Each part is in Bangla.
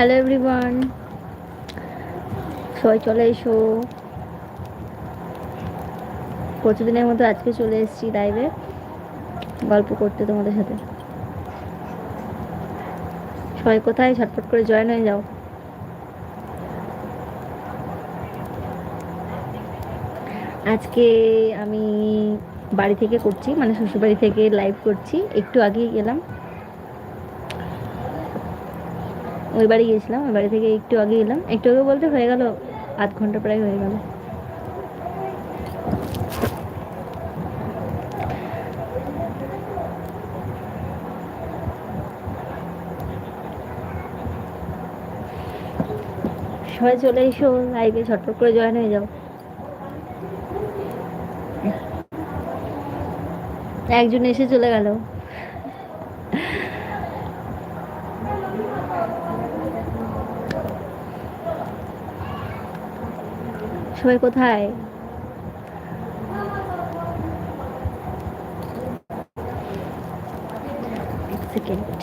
হ্যালো এভরিওয়ান সবাই চলে এসো। প্রতিদিনের মতো আজকে চলে এসেছি লাইভে গল্প করতে তোমাদের সাথে। সবাই কোথায়? ঝটপট করে জয়েন হয়ে যাও। আজকে আমি বাড়ি থেকে করছি মানে শ্বশুরবাড়ি থেকে লাইভ করছি। একটু আগেই গেলাম। ওই বাড়ি গিয়েছিলাম, ওই বাড়ি থেকে একটু আগে এলাম। একটু আগে বলতে হয়ে গেল আধ ঘণ্টা প্রায় হয়ে গেল। সবাই চলে এসো লাইভে ছটফট করে জয়েন হয়ে যাও। একজন এসে চলে গেল। সবাই কোথায়? এক সেকেন্ড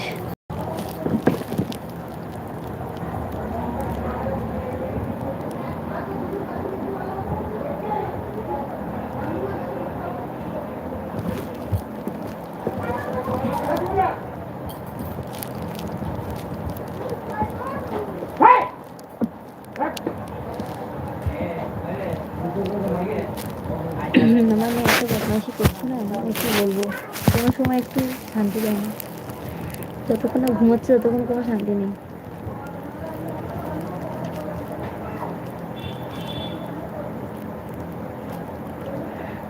আমার মেয়ে এত বদমাইশি করছে না আমি কি বলব কোনো সময় একটু শান্তি দেয় না যতক্ষণ না ঘুমোচ্ছে, ততক্ষণ কোনো শান্তি নেই।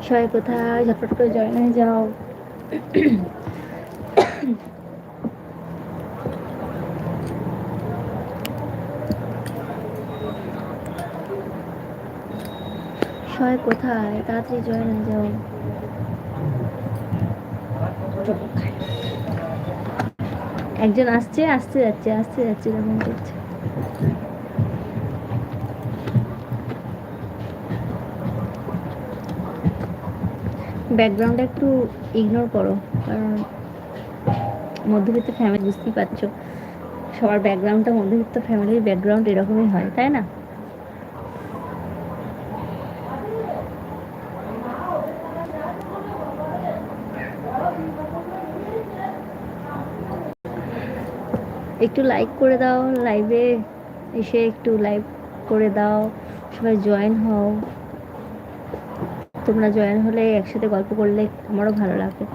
সবাই কোথায়? ঝটপট করে জয়েন হয়ে যাও সবাই কোথায়? তাড়াতাড়ি জয়েন হয়ে যাও একজন আসছে, আসতে যাচ্ছে আসতে যাচ্ছে, এরকম করছে। ব্যাকগ্রাউন্ডটা একটু ইগনোর করো, কারণ মধ্যবিত্ত ফ্যামিলি বুঝতেই পারছ। সবার ব্যাকগ্রাউন্ডটা মধ্যবিত্ত ফ্যামিলির ব্যাকগ্রাউন্ড এরকমই হয়, তাই না? একটু লাইক করে দাও লাইভে এসে একটু লাইভ করে দাও, সবাই জয়েন হও। তোমরা জয়েন হলে একসাথে গল্প করলে আমারও ভালো লাগবে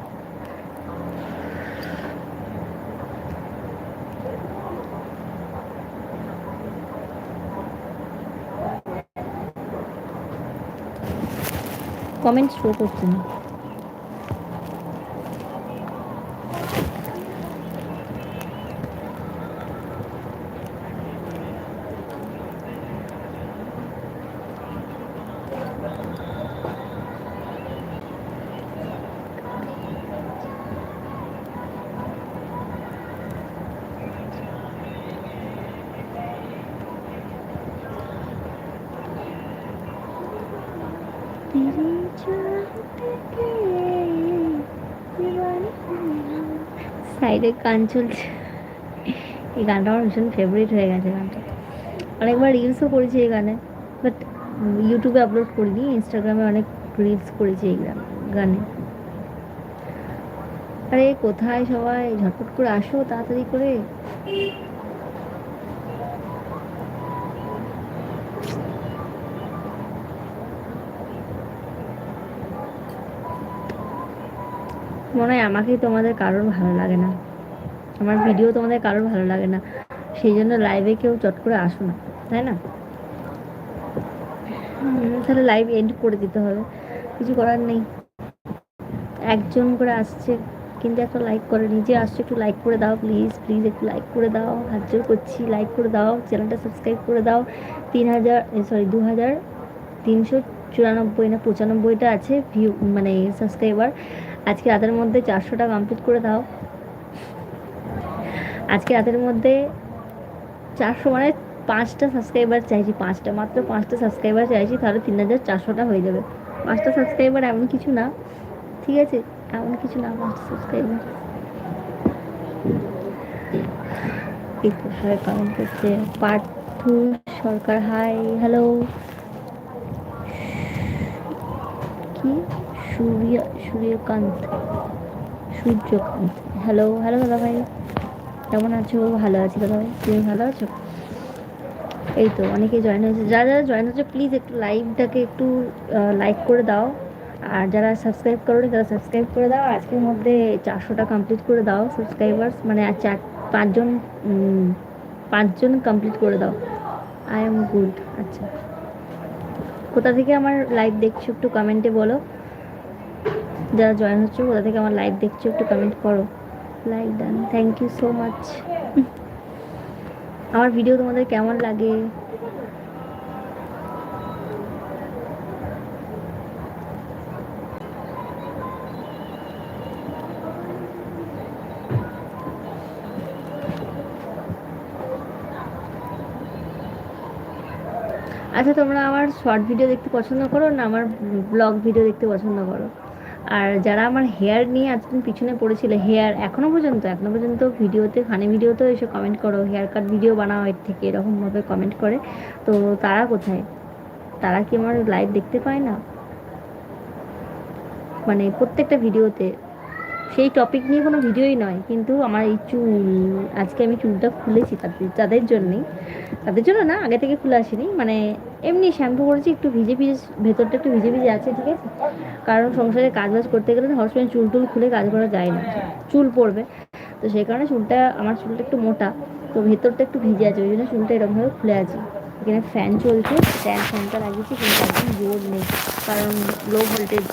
কমেন্ট শো করছে না। সাইডে গান চলছে। এই গানটা আমার ভীষণ ফেভারিট হয়ে গেছে গানটা। অনেকবার রিলসও করেছি এই গানে বাট ইউটিউবে আপলোড করিনি ইনস্টাগ্রামে অনেক রিলস করেছি এই গানে। আরে কোথায় সবাই? ঝটপট করে আসো, তাড়াতাড়ি করে। মনে হয় আমাকেই তোমাদের কারোর ভালো লাগে না। আমার ভিডিও তোমাদের কারোর ভালো লাগে না। সেই জন্য লাইভে কেউ চট করে আসো না, তাই না? তাহলে লাইভ এন্ড করে দিতে হবে। কিছু করার নেই। একজন করে আসছে, কিন্তু একটা লাইক করে নিজে আসছে একটু লাইক করে দাও প্লিজ প্লিজ একটু লাইক করে দাও। হাত জোর করছি লাইক করে দাও। চ্যানেলটা সাবস্ক্রাইব করে দাও। তিন হাজার সরি দু হাজার তিনশো চুরানব্বই না পঁচানব্বইটা আছে ভিউ মানে সাবস্ক্রাইবার আজকে রাতের মধ্যে চারশোটা কমপ্লিট করে দাও। আজকে রাতের মধ্যে চারশো মানে পাঁচটা সাবস্ক্রাইবার চাইছি, পাঁচটা, মাত্র পাঁচটা সাবস্ক্রাইবার চাইছি, তাহলে তিন হাজার চারশোটা হয়ে যাবে। পাঁচটা সাবস্ক্রাইবার এমন কিছু না, ঠিক আছে? এমন কিছু না, পাঁচটা সাবস্ক্রাইবার এই পার্থু সরকার হাই হ্যালো কি? সূর্য, সূর্যকান্ত সূর্যকান্ত। হ্যালো হ্যালো দাদা ভাই কেমন আছো? ভালো আছি দাদা ভাই তুমি ভালো আছো? এই তো অনেকে জয়েন হয়েছে। যারা যারা জয়েন হয়েছে প্লিজ একটু লাইভটাকে একটু লাইক করে দাও। আর যারা সাবস্ক্রাইব করো তারা সাবস্ক্রাইব করে দাও। আজকের মধ্যে চারশোটা কমপ্লিট করে দাও সাবস্ক্রাইবার্স মানে চার পাঁচজন পাঁচজন কমপ্লিট করে দাও। আই এম গুড আচ্ছা। কোথা থেকে আমার লাইভ দেখছ একটু কমেন্টে বলো। যারা জয়েন হচ্ছে কোথা থেকে আমার লাইভ দেখছ, একটু কমেন্ট করো। Like done thank you so much আমার ভিডিও তোমাদের কেমন লাগে? আচ্ছা তোমরা আমার শর্ট ভিডিও দেখতে পছন্দ করো না আমার ব্লগ ভিডিও দেখতে পছন্দ করো? আর যারা আমার হেয়ার নিয়ে এতদিন পিছনে পড়েছিল হেয়ার এখনও পর্যন্ত এখনও পর্যন্ত ভিডিওতে ফানি ভিডিওতেও এসে কমেন্ট করো হেয়ার কাট ভিডিও বানাও, এর থেকে এরকমভাবে কমেন্ট করে। তো তারা কোথায়? তারা কি আমার লাইভ দেখতে পায় না? মানে প্রত্যেকটা ভিডিওতে। সেই টপিক নিয়ে কোনো ভিডিওই নয়, কিন্তু আমার এই চুল, আজকে আমি চুলটা খুলেছি তাদের তাদের জন্যেই তাদের জন্য না, আগে থেকে খুলে আসিনি মানে এমনি শ্যাম্পু করেছি, একটু ভিজে ভিজে, ভেতরটা একটু ভিজে ভিজে আছে, ঠিক আছে? কারণ সংসারে কাজ বাজ করতে গেলে হসপিটাল চুল টুল খুলে কাজ করা যায় না, চুল পড়বে। তো সেই কারণে চুলটা, আমার চুলটা একটু মোটা, তো ভেতরটা একটু ভিজে আছে, ওই জন্য চুলটা এরকমভাবে খুলে আছে। এখানে ফ্যান চলছে ফ্যান ফ্যানটা লাগিয়েছি, কিন্তু একদম জোর নেই, কারণ লো ভোল্টেজ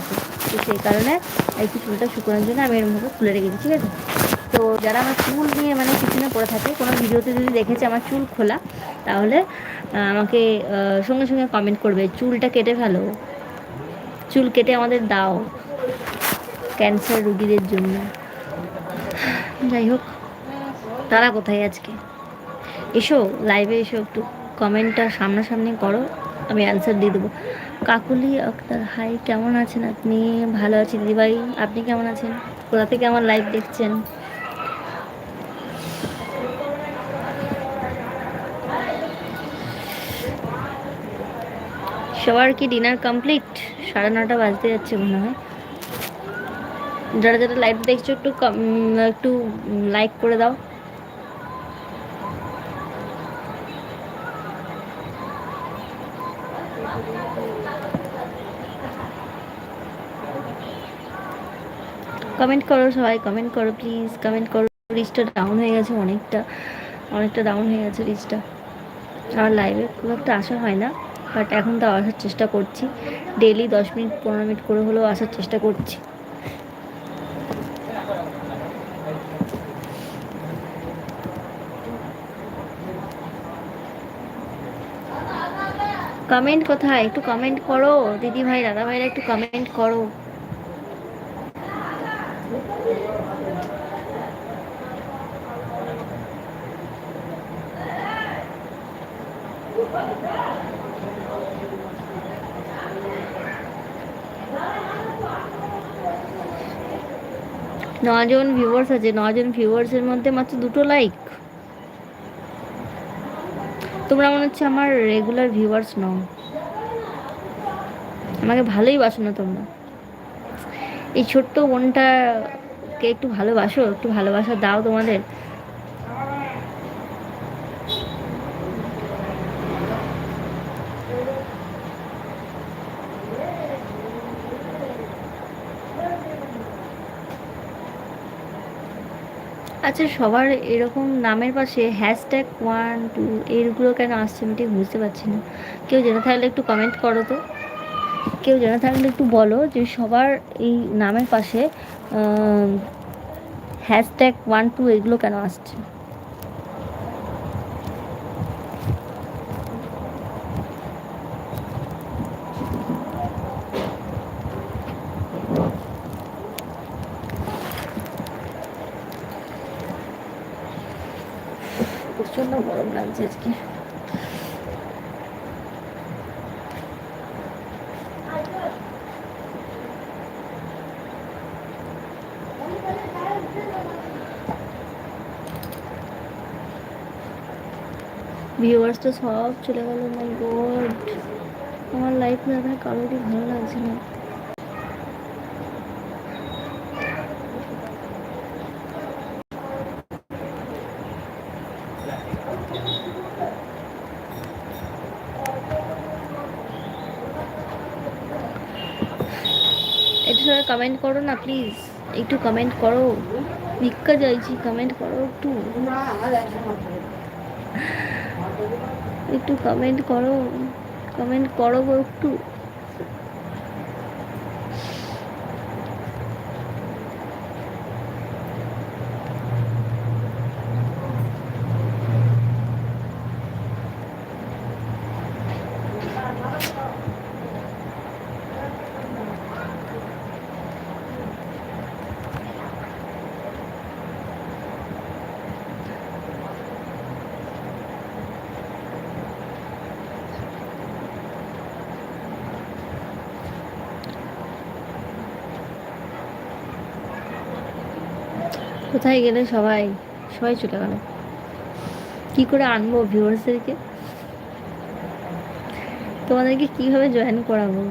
আছে তো সেই কারণে একটু চুলটা শুকোনোর জন্য আমি এরকমভাবে খুলে রেখেছি, ঠিক আছে? তো যারা আমার চুল নিয়ে মানে পিছনে পড়ে থাকে, কোনো ভিডিওতে যদি দেখেছে আমার চুল খোলা, তাহলে আমাকে সঙ্গে সঙ্গে কমেন্ট করবে, চুলটা কেটে ফেলো। চুল কেটে আমাদের দাও ক্যান্সার রুগীদের জন্য। যাই হোক, তারা কোথায় আজকে? এসো লাইভে এসো, একটু কমেন্টটা সামনাসামনি করো, আমি অ্যান্সার দিয়ে দেবো। কাকুলি আক্তার হাই, কেমন আছেন আপনি? ভালো আছি, দিদিভাই, আপনি কেমন আছেন? কোথা থেকে আমার লাইভ দেখছেন? সবার কি ডিনার কমপ্লিট সাড়ে নটা বাজতে যাচ্ছে মনে হয়। যারা যারা লাইভ দেখছ, একটু একটু লাইক করে দাও। কমেন্ট করো সবাই কমেন্ট করো প্লিজ কমেন্ট করো। রিচটা ডাউন হয়ে গেছে অনেকটা অনেকটা ডাউন হয়ে গেছে রিচটা আমার লাইভে খুব একটা আসা হয় না বাট এখন তাও আসার চেষ্টা করছি। ডেলি দশ মিনিট, পনেরো মিনিট করে হলেও আসার চেষ্টা করছি। কমেন্ট কোথায়? একটু কমেন্ট করো। দিদি ভাই, দাদা ভাইরা একটু কমেন্ট করো। নজন ভিউয়ার্স আছে, নজন ভিউয়ার্সের মধ্যে মাত্র দুটো লাইক তোমরা মনে হচ্ছে আমার রেগুলার ভিউয়ার্স নও। আমাকে ভালোই বাসো না তোমরা। এই ছোট্ট বোনটাকে একটু ভালোবাসো, একটু ভালোবাসা দাও তোমাদের। আচ্ছা সবার এরকম নামের পাশে হ্যাশট্যাগ ওয়ান টু এইগুলো কেন আসছে আমি ঠিক বুঝতে পারছি না। কেউ জেনে থাকলে একটু কমেন্ট করো তো। কেউ জেনে থাকলে একটু বলো যে সবার এই নামের পাশে হ্যাশট্যাগ ওয়ান টু এগুলো কেন আসছে প্রচণ্ড গরম লাগছে আজকে ভিউয়ার্স তো সব চলে গেল মাই গড আমার লাইফ না এখানে কারোরই ভালো লাগছে না। কমেন্ট করো না প্লিজ একটু কমেন্ট করো। ভিক্ষা চাইছি কমেন্ট করো একটু। একটু কমেন্ট করো। কমেন্ট করো একটু। কোথায় গেলে সবাই সবাই চলে গেল? কি করে আনব ভিউয়ার্সদেরকে তোমাদেরকে কীভাবে জয়েন করাবো?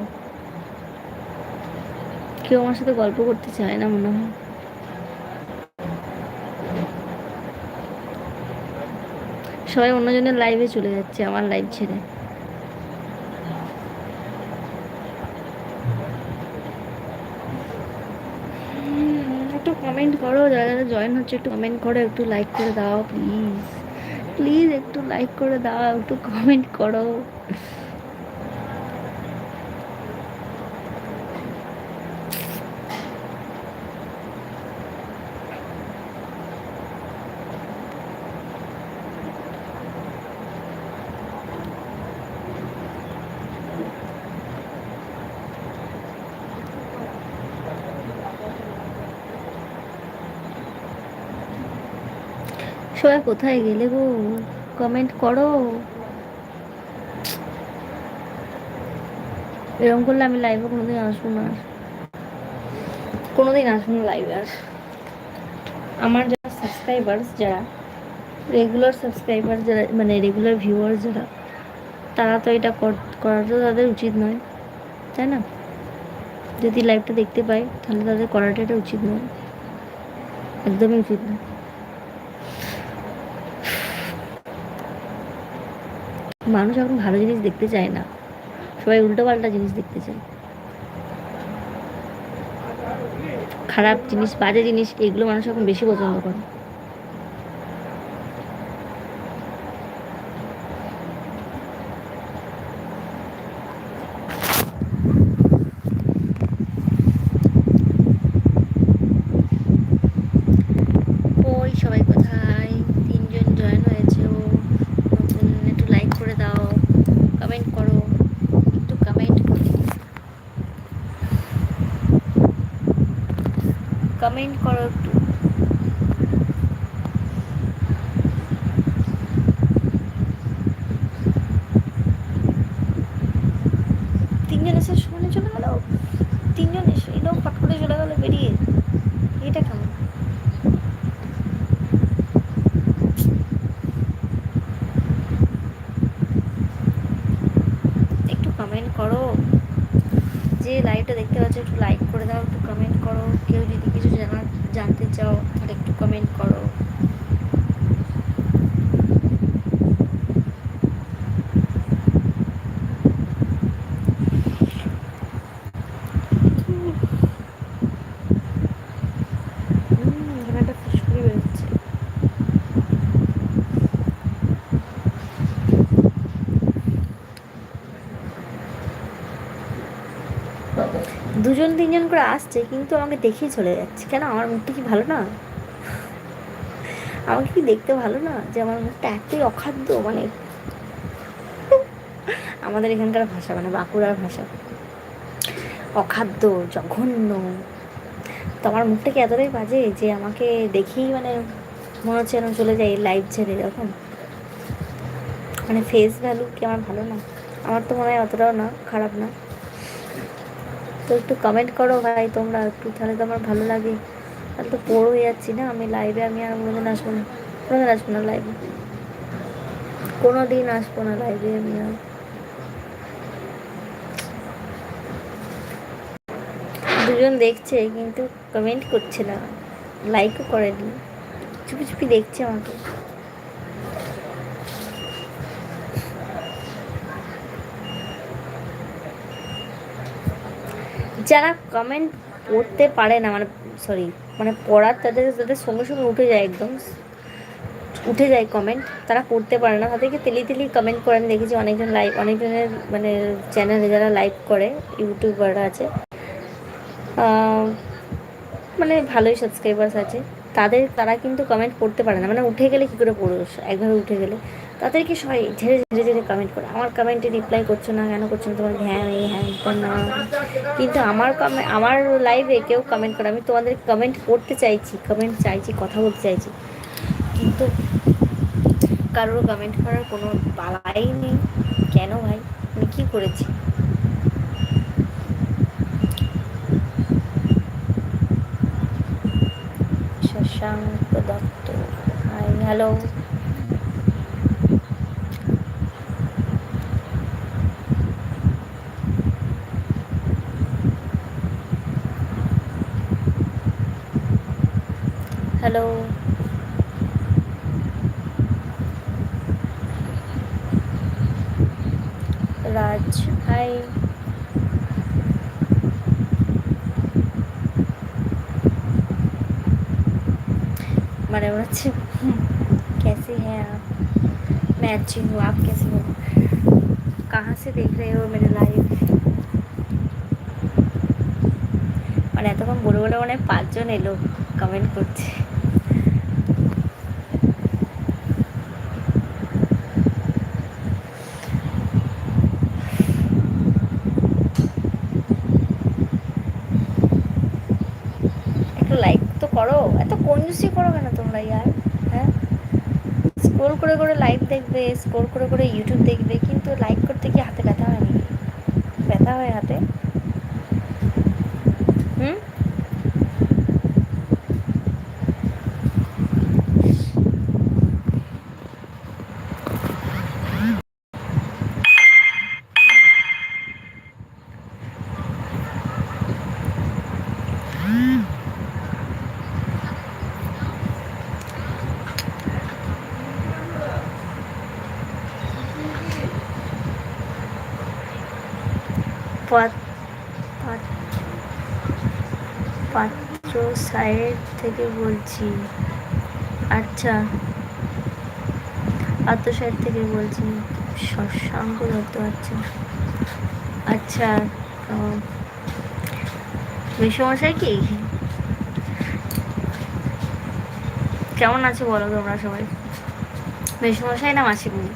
কেউ আমার সাথে গল্প করতে চায় না মনে হয়। সবাই অন্যজনের লাইভে চলে যাচ্ছে, আমার লাইভ ছেড়ে হুম, একটু কমেন্ট করো যারা যারা জয়েন হচ্ছে, একটু কমেন্ট করো, একটু লাইক করে দাও প্লিজ প্লিজ একটু লাইক করে দাও, একটু কমেন্ট করো। সবাই কোথায় গেলে গো? কমেন্ট করো। এরকম করলে আমি লাইভে কোনোদিন আসব না। কোনোদিন আসব না লাইভে আর। আমার যারা সাবস্ক্রাইবার্স যারা রেগুলার সাবস্ক্রাইবার যারা মানে রেগুলার ভিউয়ার যারা, তারা তো এটা করা তো তাদের উচিত নয়, তাই না? যদি লাইভটা দেখতে পাই, তাহলে তাদের করাটা এটা উচিত নয়। একদমই উচিত নয়। মানুষ এখন ভালো জিনিস দেখতে চায় না। সবাই উল্টোপাল্টা জিনিস দেখতে চায়। খারাপ জিনিস, বাজে জিনিস, এগুলো মানুষ এখন বেশি পছন্দ করে ওই সবাই কোথায় তিনজন জয়েন হয়েছে ও নতুন একটু লাইক করে দাও কমেন্ট করো একটু কমেন্ট কমেন্ট করো একটু তিনজন এসে শুনে চলে গেল তিনজন এসে এলো ফট করে চলে গেলো বেরিয়ে। এটা কেমন? একটু কমেন্ট করো। যে লাইভটা দেখতে পাচ্ছ একটু লাইক করে দাও, একটু কমেন্ট করো। কেউ যদি কিছু জানার জানতে চাও তাহলে একটু কমেন্ট করো হুম, এখানে একটা ফুসকুড়ি বেরোচ্ছে দুজন তিনজন করে আসছে, কিন্তু আমাকে দেখেই চলে যাচ্ছে। কেন? আমার মুখটা কি ভালো না? আমাকে কি দেখতে ভালো না? যে আমার মুখটা এতই অখাদ্য মানে আমাদের এখানকার ভাষা মানে বাঁকুড়ার ভাষা। অখাদ্য, জঘন্য। তো আমার মুখটা কি এতটাই বাজে যে আমাকে দেখেই মানে মনে হচ্ছে যেন চলে যাই লাইভ ছেড়ে যখন মানে ফেস ভ্যালু কি আমার ভালো না? আমার তো মনে হয় অতটাও না, খারাপ না। তো একটু কমেন্ট করো ভাই তোমরা একটু, তাহলে তো আমার ভালো লাগে। তাহলে তো পোড় হয়ে যাচ্ছি না, আমি লাইভে আমি আর কোনোদিন আসব না, কোনোদিন আসব না লাইভে কোনো দিন আসব না লাইভে আমি আর। দুজন দেখছে কিন্তু কমেন্ট করছে না লাইকও করেনি। চুপি চুপি দেখছে আমাকে। যারা কমেন্ট পড়তে পারে না মানে সরি মানে পড়ার তাদের তাদের সঙ্গে সঙ্গে উঠে যায় একদম। উঠে যায় কমেন্ট তারা করতে পারে না। তাদেরকে তেলি তেলি কমেন্ট করে। আমি দেখেছি অনেকজন লাইভ অনেকজনের মানে চ্যানেলে যারা লাইভ করে ইউটিউবাররা আছে মানে ভালোই সাবস্ক্রাইবার্স আছে। তাদের, তারা কিন্তু কমেন্ট করতে পারে না। মানে উঠে গেলে কী করে পড়ো একভাবে উঠে গেলে। তাদেরকে সবাই ঝেড়ে ঝেড়ে ঝেড়ে কমেন্ট করে। আমার কমেন্টে রিপ্লাই করছ না, কেন করছ না? তোমার হ্যাঁ এই হ্যাঁ না কিন্তু আমার কমে আমার লাইভে কেউ কমেন্ট করে। আমি তোমাদের কমেন্ট করতে চাইছি কমেন্ট চাইছি, কথা বলতে চাইছি। কিন্তু কারোর কমেন্ট করার কোনো বালাই নেই। কেন ভাই? আমি কী করেছি? Shashanka Dutta hi hello hello Raj high मैंने बोला अच्छी कैसे हैं आप मैं अच्छी हूँ आप कैसे हो कहाँ से देख रहे हो मेरे लाइव মানে এতক্ষণ বলে বলে মানে পাঁচজন এলো কমেন্ট করছে একটু লাইক তো করো। এত কঞ্জুসি করো কেন তোমরা ইয়ার? হ্যাঁ? স্ক্রোল করে করে লাইক দেখবে স্ক্রোল করে করে ইউটিউব দেখবে, কিন্তু লাইক করতে কি হাতে ব্যথা হয়নি? ব্যথা হয় হাতে? হুম? সাইড থেকে বলছি। আচ্ছা। পাত্র সাইড থেকে বলছি। শশাঙ্ক দত্ত আচ্ছা আচ্ছা বিশ্বমশাই কি? কেমন আছে বলো তোমরা সবাই? বিশ্বমশাই না মাসিমণি?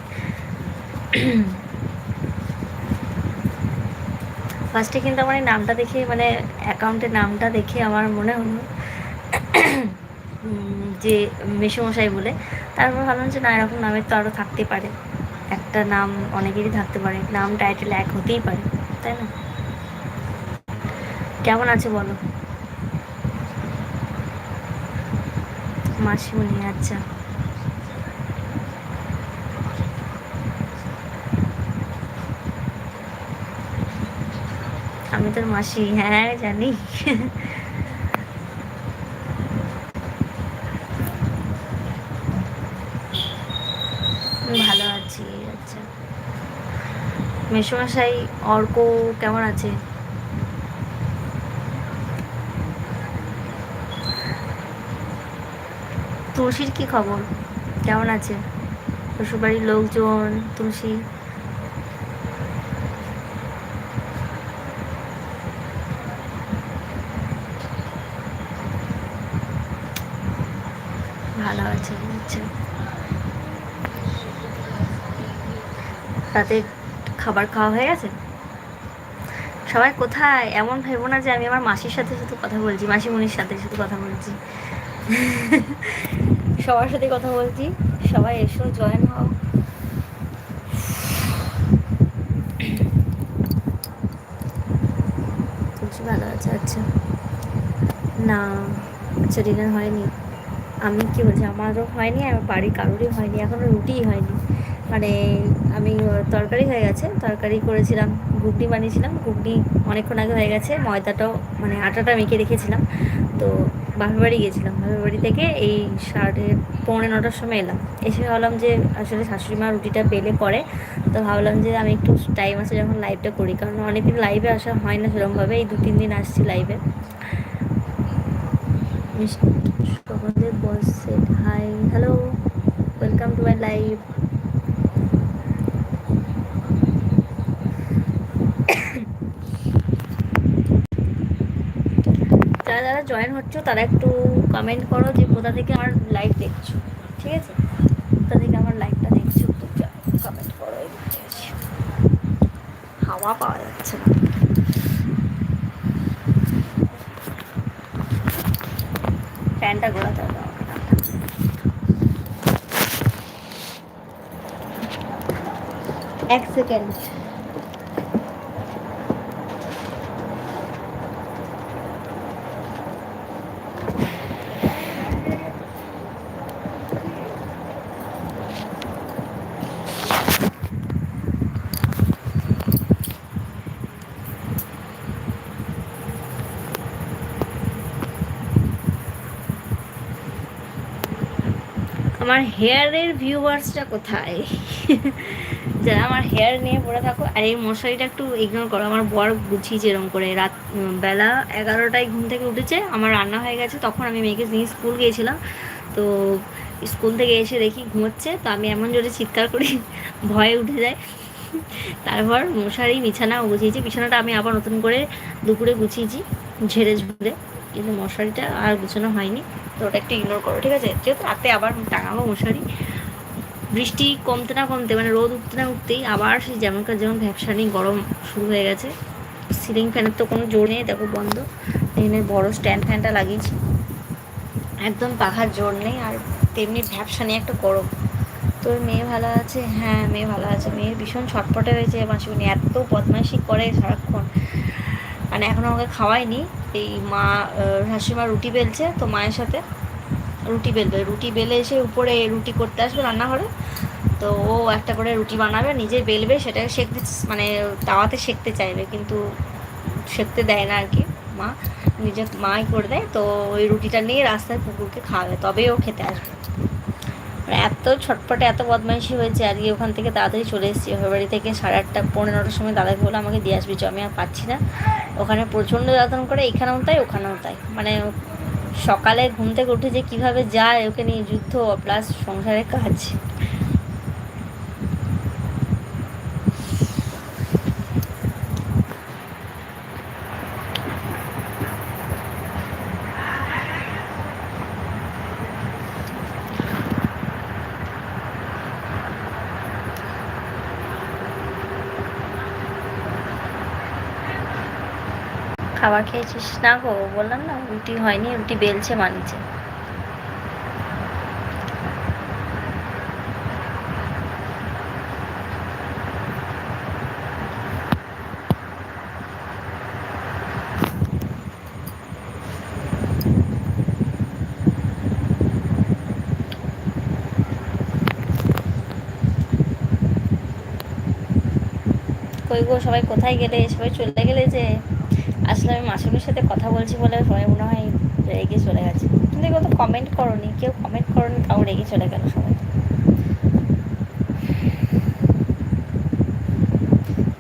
ফার্স্টে কিন্তু আমার এই নামটা দেখে মানে অ্যাকাউন্টের নামটা দেখে আমার মনে হলো যে মেসোমশাই বলে, তারপর ভাবলাম যে না, এরকম নামের তো আরও থাকতে পারে। একটা নাম অনেকেরই থাকতে পারে, নাম টাইটেল এক হতেই পারে, তাই না? কেমন আছে বলো? মাসিমণি আচ্ছা। আমি তোর মাসি হ্যাঁ জানি। ভালো আছি আচ্ছা। মেসোমশাই অর্ক কেমন আছে? তুলসীর কি খবর? কেমন আছে? শ্বশুরবাড়ির লোকজন, তুলসী? ভালো আছে আচ্ছা। রাতে খাবার খাওয়া হয়ে গেছে? সবাই কোথায়? এমন ভেবো না যে আমি আমার মাসির সাথে শুধু কথা বলছি, মাসিমণির সাথে শুধু কথা বলছি। সবার সাথে কথা বলছি। সবাই এসো, জয়েন হও। ভালো আছে? আচ্ছা। না আচ্ছা ডিনার হয়নি। আমি কি বলছি, আমারও হয়নি আমার বাড়ির কারোরই হয়নি, এখনও রুটিই হয়নি। মানে আমি তরকারি হয়ে গেছে। তরকারি করেছিলাম, ঘুগনি বানিয়েছিলাম। ঘুগনি অনেকক্ষণ আগে হয়ে গেছে। ময়দাটাও মানে আটাটা মেখে রেখেছিলাম। তো বাপের বাড়ি গিয়েছিলাম। বাপের বাড়ি থেকে এই সাড়ে পৌনে নটার সময় এলাম। এসে ভাবলাম যে আসলে শাশুড়ি মা রুটিটা বেলে করে তো ভাবলাম যে আমি একটু টাইম আছে যখন লাইভটা করি। কারণ অনেকদিন লাইভে আসা হয় না সেরকমভাবে। এই দু তিন দিন আসছি লাইভে সকালের hi hello welcome to my live যারা যারা জয়েন হচ্ছ, তারা একটু কমেন্ট করো যে কোথা থেকে আমার লাইভ দেখছ। ঠিক আছে? কোথা থেকে আমার লাইভটা দেখছ, একটু কমেন্ট করো হাওয়া পাওয়া যাচ্ছে না। ফ্যানটা ঘোরাতে হবে এক সেকেন্ড আমার হেয়ারের ভিউয়ার্সটা কোথায়? যারা আমার হেয়ার নিয়ে পড়ে থাকো, আর এই মশারিটা একটু ইগনোর করো, আমার বর গুছিয়েছে এরকম করে রাত বেলা এগারোটায় ঘুম থেকে উঠেছে, আমার রান্না হয়ে গেছে, তখন আমি মেয়েকে নিয়ে স্কুল গিয়েছিলাম। তো স্কুল থেকে এসে দেখি ঘুমোচ্ছে, তো আমি এমন জোরে চিৎকার করি, ভয়ে উঠে যায়। তারপর মশারি বিছানা গুছিয়েছি, বিছানাটা আমি আবার নতুন করে দুপুরে গুছিয়েছি, ঝেড়ে ঝুড়ে, কিন্তু মশারিটা আর গুছানো হয়নি। তো ওটা একটু ইগনোর করো, ঠিক আছে? যেহেতু রাতে আবার টাঙাবো মশারি। বৃষ্টি কমতে না কমতে মানে রোদ উঠতে না উঠতেই আবার সেই যেমনকার যেমন ভ্যাবসানি গরম শুরু হয়ে গেছে। সিলিং ফ্যানের তো কোনো জোর নেই, দেখো বন্ধ। এখানে বড় স্ট্যান্ড ফ্যানটা লাগিয়েছি। একদম পাখার জোর নেই, আর তেমনি ভ্যাবসানি একটা গরম। তোর মেয়ে ভালো আছে? হ্যাঁ মেয়ে ভালো আছে। মেয়ের ভীষণ ছটপটে হয়েছে মাসিমণি এত বদমাইশি করে সারাক্ষণ। মানে এখনও আমাকে খাওয়ায়নি। এই মা শাশুড়িমা রুটি বেলছে, তো মায়ের সাথে রুটি বেলবে। রুটি বেলে এসে উপরে রুটি করতে আসবে রান্নাঘরে, তো ও একটা করে রুটি বানাবে, নিজে বেলবে, সেটা শেখতে মানে তাওয়াতে শেখতে চাইবে, কিন্তু শেখতে দেয় না আর কি মা। নিজে মাই করে দেয়, তো ওই রুটিটা নিয়ে রাস্তায় কুকুরকে খাওয়াবে, তবেই ও খেতে আসবে। মানে এত ছটপটে এত বদমাইশি হয়েছে আজকে ওখান থেকে তাড়াতাড়ি চলে এসেছি। বাড়ি থেকে সাড়ে আটটা, পনেরোটার সময় দাদাকে বলে আমাকে দিয়ে আসবি আমি আর পাচ্ছি না। ওখানে প্রচণ্ড যাতন করে এখানেও তাই, ওখানেও তাই। মানে সকালে ঘুম থেকে উঠে যে কীভাবে যায়, ওকে নিয়ে যুদ্ধ প্লাস সংসারের কাজ। খাবার খেয়েছিস? না গো, বললাম না, রুটি হয়নি, রুটি বেলছে মানিছে কই গো, সবাই কোথায় গেলে? সবাই চলে গেলে যে? আসলে আমি মাসুমের সাথে কথা বলছি বলে সবাই মনে হয় রেগে চলে গেছে। কিন্তু কত কমেন্ট করনি, কেউ কমেন্ট করনি, তাও রেগে চলে গেল সবাই।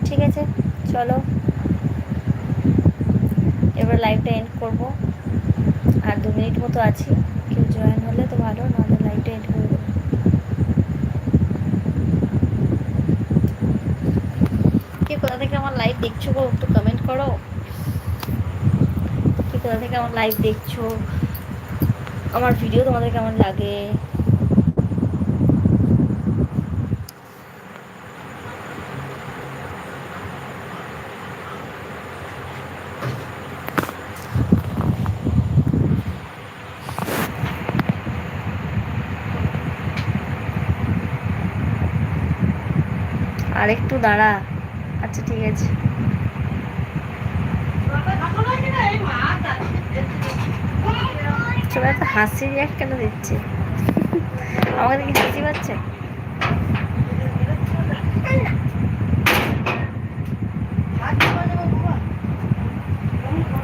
ঠিক আছে, চলো। এবার লাইভটা এন্ড করব। আর দু মিনিট মতো আছি। কেউ জয়েন হলে তো ভালো, নাহলে লাইভটা এন্ড করব কোথা থেকে আমার লাইভ দেখছ গো, একটু কমেন্ট করো। কোথা থেকে আমার লাইভ দেখছ। আমার ভিডিও তোমাদের কেমন লাগে? আর একটু দাঁড়া। আচ্ছা ঠিক আছে। সবাই এত হাসি রিয়াক্ট কেন দিচ্ছে? আমাকে দেখি হাসি পাচ্ছে?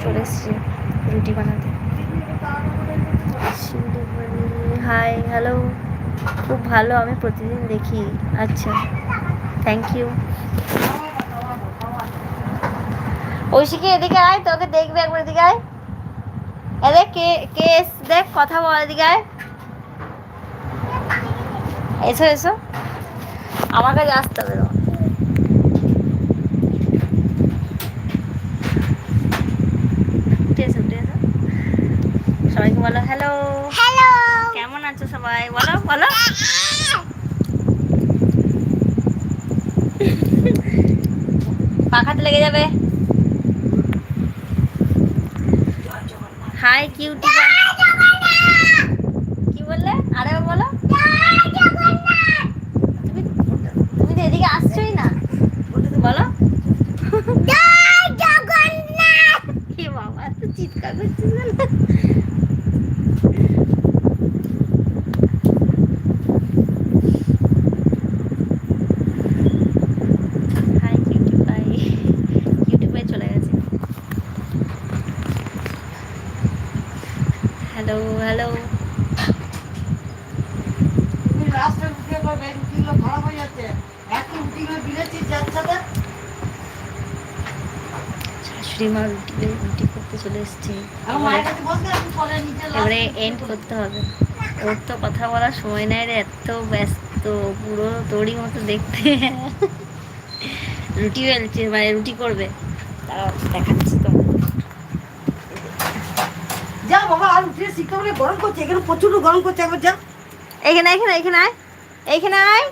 চলে এসছি রুটি বানাতে। হাই হ্যালো খুব ভালো, আমি প্রতিদিন দেখি। আচ্ছা থ্যাংক ইউ ঐশিকে এদিকে আয়, তোকে দেখবে একবার, এদিকে আয়। এদের কে কে দেখ কথা বল আয়। এসো এসো। আমার কাছে আসতে হবে সবাইকে বলো হ্যালো হ্যালো কেমন আছো সবাই? বলো বলো। পাখাতে লেগে যাবে। হাই কিউটি কি বললে আরে বলো তুমি তুমি তো এদিকে আসছোই না বলো কি বাবা এত চিৎকার করছিস কেন? হাই কিউটি ভাই ইউটিউবে চলে গেছে হ্যালো হ্যালো তুমি রাস্তায় উঠে করবে রুটিগুলো খারাপ হয়ে যাচ্ছে এত রুটিগুলো বিলেছি যাচ্ছে না শাশুড়ি মা রুটি রুটি নিচে এবারে এন্ড করতে হবে ওর তো কথা বলার সময় নেই রে এত ব্যস্ত পুরো তোরই মতো দেখতে রুটি বেলছে মানে রুটি করবে তারা দেখাচ্ছি তো যা বাবা আর উঠে শিক্ষা বলে গরম করছে এখানে প্রচুর গরম করছে একবার যা এইখানে এইখানে এইখানে আয় এইখানে আয়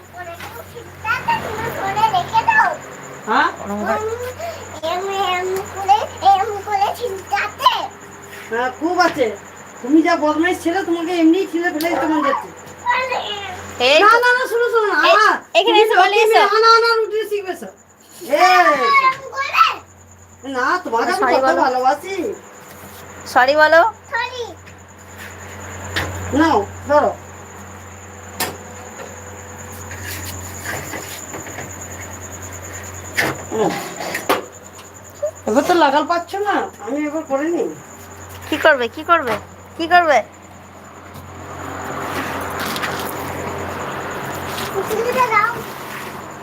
হ্যাঁ হ্যাঁ খুব আছে। তুমি যা বদমাইশ ছেলে তোমাকে এমনি ছেলে ফেলে দিতে মন যাচ্ছে। না না না শুনো শোনো এখানে এসো, বলি এসো। আনা আনা রুটি শিখবে না তোমাকে বলো। ভালোবাসি। সরি বলো। নাও ধরো। এবার তো লাগাল পাচ্ছ না আমি এবার করে নি কি করবে কি করবে কি করবে?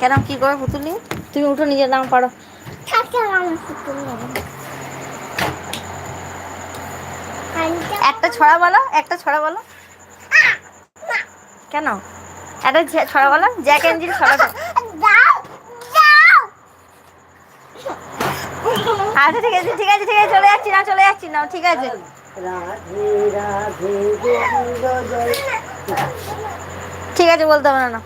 কেন, কি করবে পুতুলি তুমি উঠো নিজের নাম পারো একটা ছড়া বলো, একটা ছড়া বলো। কেন? একটা ছড়া বলো, জ্যাক এঞ্জিল ছড়াটা আচ্ছা ঠিক আছে ঠিক আছে ঠিক আছে, চলে যাচ্ছি না, চলে যাচ্ছি না, ঠিক আছে। ঠিক আছে, বলতে হবে না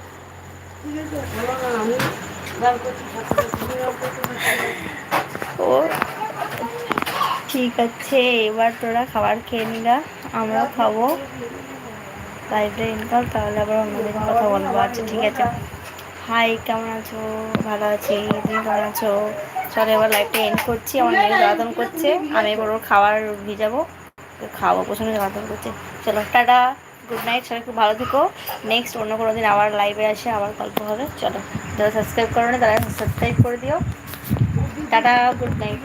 ও ঠিক আছে, এবার তোরা খাবার খেয়ে নিলা আমরাও খাব। লাইভটা ইনকাল তাহলে আবার অন্যদিন কথা বলব। আচ্ছা ঠিক আছে। হাই কেমন আছো? ভালো আছি? তুমি কেমন আছো? চলে এবার লাইফটা এন্ড করছি। আমার মেয়ে জ্বালাতন করছে। আমি এবার ওর খাবার ভিজাবো। খাওয়াবো প্রচণ্ড জ্বালাতন করছে। চলো, টাটা গুড নাইট সবাই খুব ভালো থেকো। নেক্সট অন্য কোনো দিন আবার লাইভে আসে, আবার গল্প হবে। চলো, যারা সাবস্ক্রাইব করো না, তারা সাবস্ক্রাইব করে দিও। Tata good night